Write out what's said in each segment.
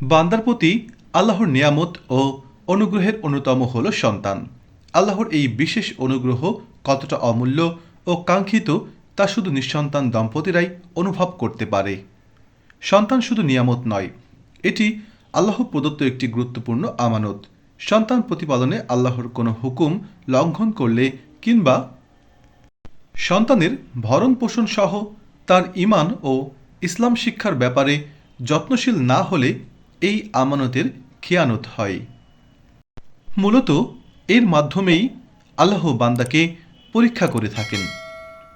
বান্দার প্রতি আল্লাহর নিয়ামত ও অনুগ্রহের অন্যতম হল সন্তান। আল্লাহর এই বিশেষ অনুগ্রহ কতটা অমূল্য ও কাঙ্ক্ষিত তা শুধু নিঃসন্তান দম্পতিরাই অনুভব করতে পারে। সন্তান শুধু নিয়ামত নয়, এটি আল্লাহ প্রদত্ত একটি গুরুত্বপূর্ণ আমানত। সন্তান প্রতিপালনে আল্লাহর কোনো হুকুম লঙ্ঘন করলে কিংবা সন্তানের ভরণ পোষণ সহ তার ইমান ও ইসলাম শিক্ষার ব্যাপারে যত্নশীল না হলে এই আমানতের খেয়ানত হয়। মূলত এর মাধ্যমেই আল্লাহ বান্দাকে পরীক্ষা করে থাকেন।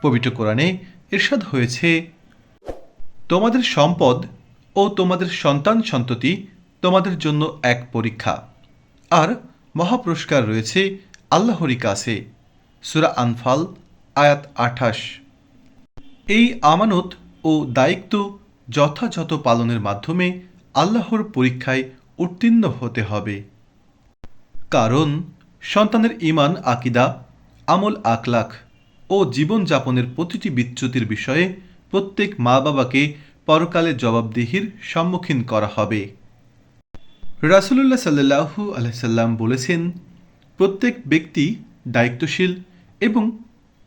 পবিত্র কোরআনে এরশাদ হয়েছে, তোমাদের সম্পদ ও তোমাদের সন্তান সন্ততি তোমাদের জন্য এক পরীক্ষা। আর মহাপুরস্কার রয়েছে আল্লাহরই কাছে। সুরা আনফাল, আয়াত আঠাশ। এই আমানত ও দায়িত্ব যথাযথ পালনের মাধ্যমে আল্লাহর পরীক্ষায় উত্তীর্ণ হতে হবে। কারণ, সন্তানের ইমান আকিদা, আমল, আখলাখ ও জীবনযাপনের প্রতিটি বিচ্যুতির বিষয়ে প্রত্যেক মা বাবাকে পরকালে জবাবদিহির সম্মুখীন করা হবে। রাসুলুল্লাহ সাল্লাহু আলহাম বলেছেন, প্রত্যেক ব্যক্তি দায়িত্বশীল এবং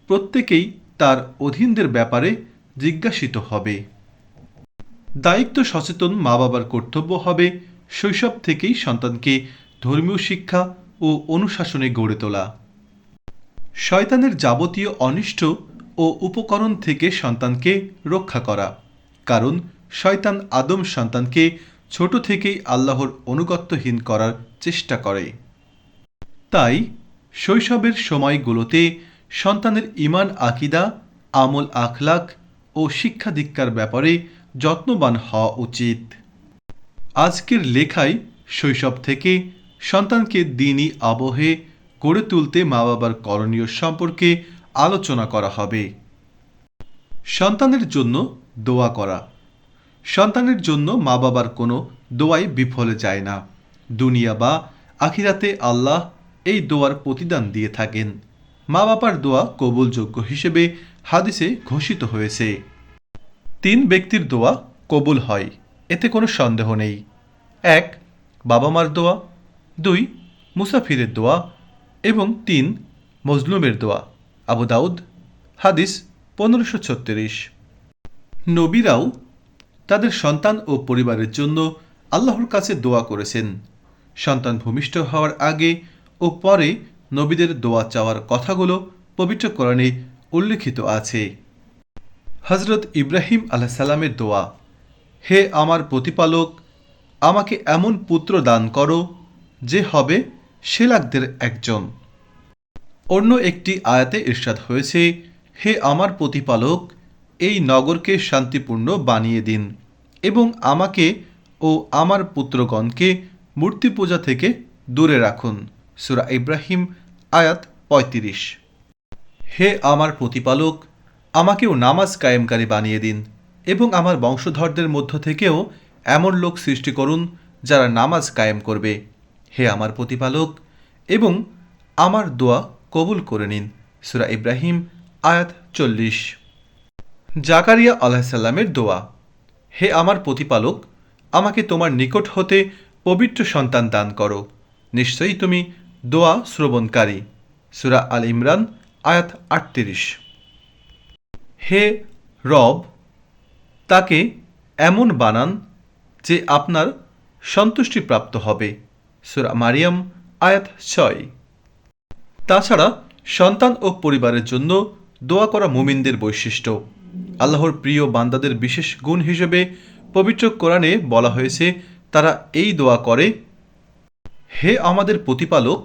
প্রত্যেকেই তার অধীনদের ব্যাপারে জিজ্ঞাসিত হবে। দায়িত্ব সচেতন মা বাবার কর্তব্য হবে শৈশব থেকেই সন্তানকে ধর্মীয় শিক্ষা ও অনুশাসনে গড়ে তোলা। শয়তানের যাবতীয় অনিষ্ট ও উপকরণ থেকে সন্তানকে রক্ষা করা। কারণ শয়তান আদম সন্তানকে ছোট থেকেই আল্লাহর অনুগত্যহীন করার চেষ্টা করে। তাই শৈশবের সময়গুলোতে সন্তানের ইমান আকিদা আমল আখলাক ও শিক্ষা দীক্ষার ব্যাপারে যত্নবান হওয়া উচিত। আজকের লেখায় শৈশব থেকে সন্তানকে দিনই আবহে গড়ে তুলতে মা বাবার করণীয় সম্পর্কে আলোচনা করা হবে। সন্তানের জন্য দোয়া করা। সন্তানের জন্য মা বাবার কোনো দোয়াই বিফলে যায় না। দুনিয়া বা আখিরাতে আল্লাহ এই দোয়ার প্রতিদান দিয়ে থাকেন। মা বাবার দোয়া কবুলযোগ্য হিসেবে হাদিসে ঘোষিত হয়েছে। তিন ব্যক্তির দোয়া কবুল হয়, এতে কোনো সন্দেহ নেই। এক বাবা মার দোয়া। দুই, মুসাফিরের দোয়া। এবং তিন, মজলুমের দোয়া। আবু দাউদ, হাদিস পনেরোশো ছত্রিশ। নবীরাও তাদের সন্তান ও পরিবারের জন্য আল্লাহর কাছে দোয়া করেছেন। সন্তান ভূমিষ্ঠ হওয়ার আগে ও পরে নবীদের দোয়া চাওয়ার কথাগুলো পবিত্র কোরআনে উল্লেখিত আছে। হজরত ইব্রাহিম আলাহ সালামের দোয়া, হে আমার প্রতিপালক, আমাকে এমন পুত্র দান করো যে হবে শেলাকদের একজন। অন্য একটি আয়াতে ইরশাদ হয়েছে, হে আমার প্রতিপালক, এই নগরকে শান্তিপূর্ণ বানিয়ে দিন এবং আমাকে ও আমার পুত্রগণকে মূর্তি পূজা থেকে দূরে রাখুন। সুরা ইব্রাহিম, আয়াত পঁয়ত্রিশ। হে আমার প্রতিপালক আমাকেও নামাজ কায়েমকারী বানিয়ে দিন এবং আমার বংশধরদের মধ্য থেকেও এমন লোক সৃষ্টি করুন যারা নামাজ কায়েম করবে। হে আমার প্রতিপালক, এবং আমার দোয়া কবুল করে নিন। সুরা ইব্রাহিম, আয়াত চল্লিশ। জাকারিয়া আলাহিসাল্লামের দোয়া, হে আমার প্রতিপালক, আমাকে তোমার নিকট হতে পবিত্র সন্তান দান করো। নিশ্চয়ই তুমি দোয়া শ্রবণকারী। সুরা আল ইমরান, আয়াত আটত্রিশ। হে রব, তাকে এমন বানান যে আপনার সন্তুষ্টি প্রাপ্ত হবে। সুরা মারিয়াম, আয়াত ছয়। তাছাড়া সন্তান ও পরিবারের জন্য দোয়া করা মুমিনদের বৈশিষ্ট্য। আল্লাহর প্রিয় বান্দাদের বিশেষ গুণ হিসেবে পবিত্র কোরআনে বলা হয়েছে, তারা এই দোয়া করে, হে আমাদের প্রতিপালক,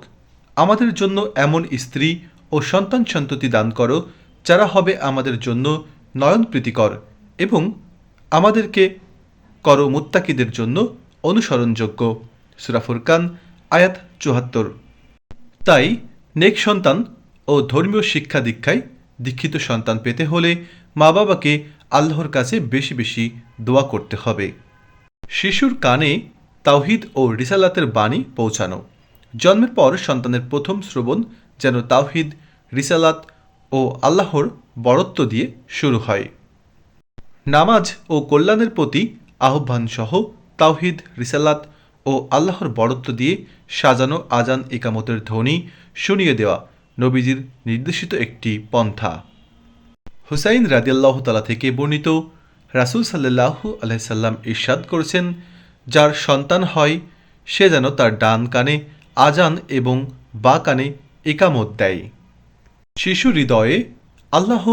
আমাদের জন্য এমন স্ত্রী ও সন্তান সন্ততি দান করো যারা হবে আমাদের জন্য নয়ন প্রীতিকর এবং আমাদেরকে করো মুত্তাকিদের জন্য অনুসরণযোগ্য। সুরা ফুরকান, আয়াত চুহাত্তর তাই নেক সন্তান ও ধর্মীয় শিক্ষা দীক্ষায় দীক্ষিত সন্তান পেতে হলে মা বাবাকে আল্লাহর কাছে বেশি বেশি দোয়া করতে হবে। শিশুর কানে তাওহিদ ও রিসালাতের বাণী পৌঁছানো। জন্মের পর সন্তানের প্রথম শ্রবণ যেন তাওহিদ, রিসালাত ও আল্লাহর বরত্ব দিয়ে শুরু হয়। নামাজ ও কল্যাণের প্রতি আহ্বান সহ তাওহিদ, রিসালাত ও আল্লাহর বরত্ব দিয়ে সাজানো আজান একামতের ধ্বনি শুনিয়ে দেওয়া নবীজির নির্দেশিত একটি পন্থা। হুসাইন রাদিয়াল্লাহ তালা থেকে বর্ণিত রাসুল সাল্লাহু আলাইসাল্লাম ইরশাদ করেছেন, যার সন্তান হয়, সে যেন তার ডান কানে আজান এবং বা কানে একামত দেয়। শিশু হৃদয়ে আল্লাহ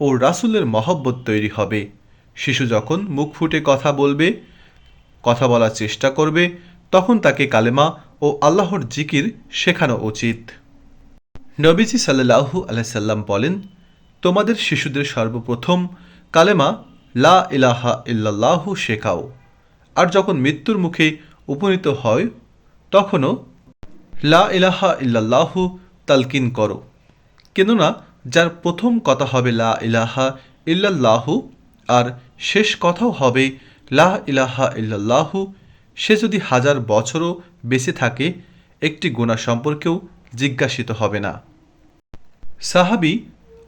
ও রাসুলের মহব্বত তৈরি হবে। শিশু যখন মুখ ফুটে কথা বলবে, কথা বলার চেষ্টা করবে, তখন তাকে কালেমা ও আল্লাহর জিকির শেখানো উচিত। নবীজি সাল্লাহু আলাইসাল্লাম বলেন, তোমাদের শিশুদের সর্বপ্রথম কালেমা লা ইলাহা ইল্লাল্লাহু শেখাও। আর যখন মৃত্যুর মুখে উপনীত হয়, তখনও লা ইলাহা ইল্লাল্লাহু তালকিন করো। কেননা যার প্রথম কথা হবে লা ইলাহা ইল্লাল্লাহু আর শেষ কথাও হবে লা ইলাহা ইল্লাল্লাহু। সে যদি হাজার বছরও বেঁচে থাকে, একটি গুণা সম্পর্কেও জিজ্ঞাসিত হবে না। সাহাবি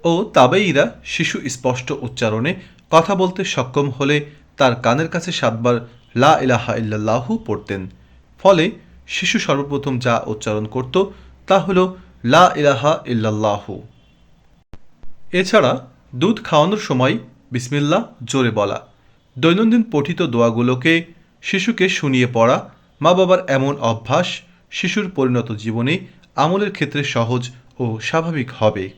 ও তাবেইরা শিশু স্পষ্ট উচ্চারণে কথা বলতে সক্ষম হলে তার কানের কাছে সাতবার লা ইলাহা ইল্লাল্লাহু পড়তেন। ফলে শিশু সর্বপ্রথম যা উচ্চারণ করত তা হল লা ইলাহা ইল্লাল্লাহু। এছাড়া দুধ খাওয়ানোর সময় বিসমিল্লা জোরে বলা। দৈনন্দিন পঠিত দোয়াগুলোকে শিশুকে শুনিয়ে পড়া মা বাবার এমন অভ্যাস শিশুর পরিণত জীবনে আমলের ক্ষেত্রে সহজ ও স্বাভাবিক হবে।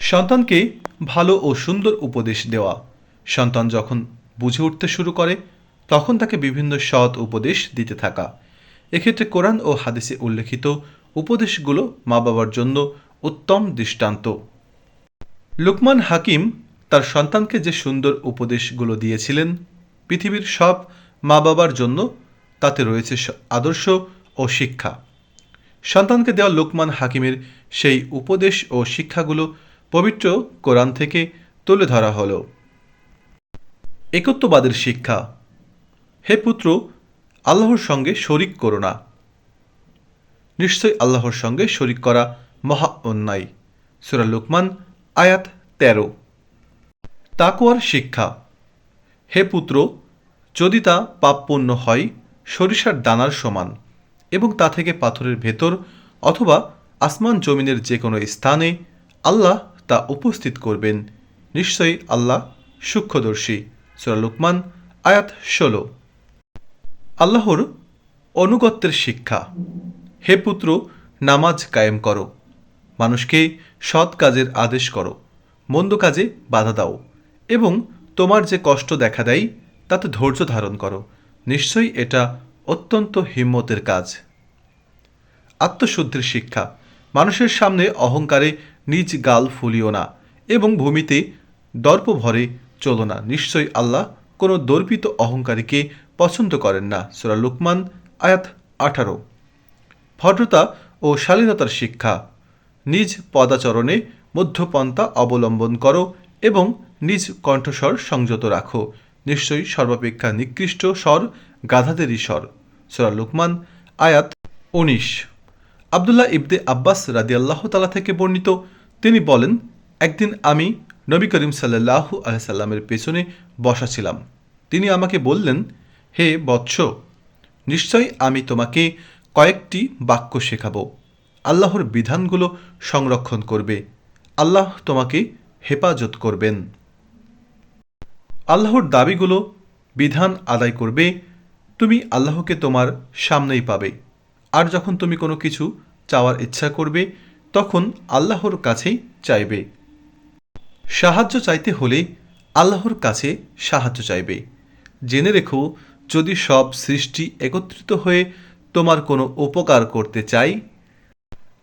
সন্তানকে ভালো ও সুন্দর উপদেশ দেওয়া। সন্তান যখন বুঝে উঠতে শুরু করে, তখন তাকে বিভিন্ন সৎ উপদেশ দিতে থাকা। এক্ষেত্রে কোরআন ও হাদিসে উল্লেখিত উপদেশগুলো মা বাবার জন্য উত্তম দৃষ্টান্ত। লুকমান হাকিম তার সন্তানকে যে সুন্দর উপদেশগুলো দিয়েছিলেন, পৃথিবীর সব মা বাবার জন্য তাতে রয়েছে আদর্শ ও শিক্ষা। সন্তানকে দেওয়া লোকমান হাকিমের সেই উপদেশ ও শিক্ষাগুলো পবিত্র কোরআন থেকে তুলে ধরা হল। একত্ববাদের শিক্ষা। হে পুত্র, আল্লাহর সঙ্গে শরিক করো না। নিশ্চয় আল্লাহর সঙ্গে শরিক করা মহা অন্যায়। সুরা লুকমান, আয়াত তেরো। তাকুয়ার শিক্ষা। হে পুত্র, যদি তা পাপপূর্ণ হয়, সরিষার দানার সমান এবং তা থেকে পাথরের ভেতর অথবা আসমান জমিনের যে কোনো স্থানে আল্লাহ তা উপস্থিত করবেন। নিশ্চয়ই আল্লাহ সূক্ষ্মদর্শী। সুরা লুকমান, আয়াত ষোলো। আল্লাহর অনুগত্যের শিক্ষা। হে পুত্র, নামাজ কায়েম করো। মানুষকে সৎ কাজের আদেশ করো। মন্দ কাজে বাধা দাও এবং তোমার যে কষ্ট দেখা দেয়, তাতে ধৈর্য ধারণ করো। নিশ্চয়ই এটা অত্যন্ত হিম্মতের কাজ। আত্মশুদ্ধির শিক্ষা। মানুষের সামনে অহংকারে নিজ গাল ফুলিও না এবং ভূমিতে দর্প ভরে চলো না। নিশ্চয়ই আল্লাহ কোনো দর্পিত অহংকারীকে পছন্দ করেন না। সুরা লুকমান, আয়াত আঠারো। ভদ্রতা ও শালীনতার শিক্ষা। নিজ পদাচরণে মধ্যপন্থা অবলম্বন করো এবং নিজ কণ্ঠস্বর সংযত রাখো। নিশ্চয়ই সর্বাপেক্ষা নিকৃষ্ট স্বর গাধাদেরই স্বর। সুরা লুকমান, আয়াত উনিশ। আবদুল্লাহ ইবদে আব্বাস রাদিয়াল্লাহ তালা থেকে বর্ণিত, তিনি বলেন, একদিন আমি নবী করিম সাল্লাহু আলসাল্লামের পেছনে বসা ছিলাম। তিনি আমাকে বললেন, হে বৎস নিশ্চয় আমি তোমাকে কয়েকটি বাক্য শেখাবো। আল্লাহর বিধানগুলো সংরক্ষণ করবে। আল্লাহ তোমাকে হেফাজত করবেন। আল্লাহর দাবিগুলো বিধান আদায় করবে। তুমি আল্লাহকে তোমার সামনেই পাবে। আর যখন তুমি কোনো কিছু চাওয়ার ইচ্ছা করবে, তখন আল্লাহর কাছেই চাইবে। সাহায্য চাইতে হলে আল্লাহর কাছে সাহায্য চাইবে। জেনে রেখো, যদি সব সৃষ্টি একত্রিত হয়ে তোমার কোনো উপকার করতে চাই?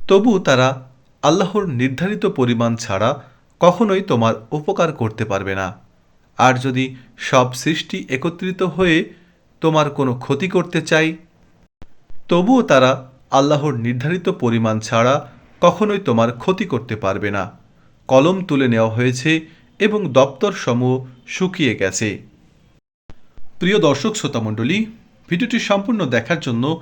তবু তারা আল্লাহর নির্ধারিত পরিমাণ ছাড়া কখনোই তোমার উপকার করতে পারবে না। আর যদি সব সৃষ্টি একত্রিত হয়ে তোমার কোনো ক্ষতি করতে চাই? তবুও তারা আল্লাহর নির্ধারিত পরিমাণ ছাড়া কখনোই তোমার ক্ষতি করতে পারবে না। কলম তুলে নেওয়া হয়েছে এবং দপ্তর সমূহ শুকিয়ে গেছে। প্রিয় দর্শক, শ্রোতামণ্ডলী, ভিডিওটি সম্পূর্ণ দেখার জন্য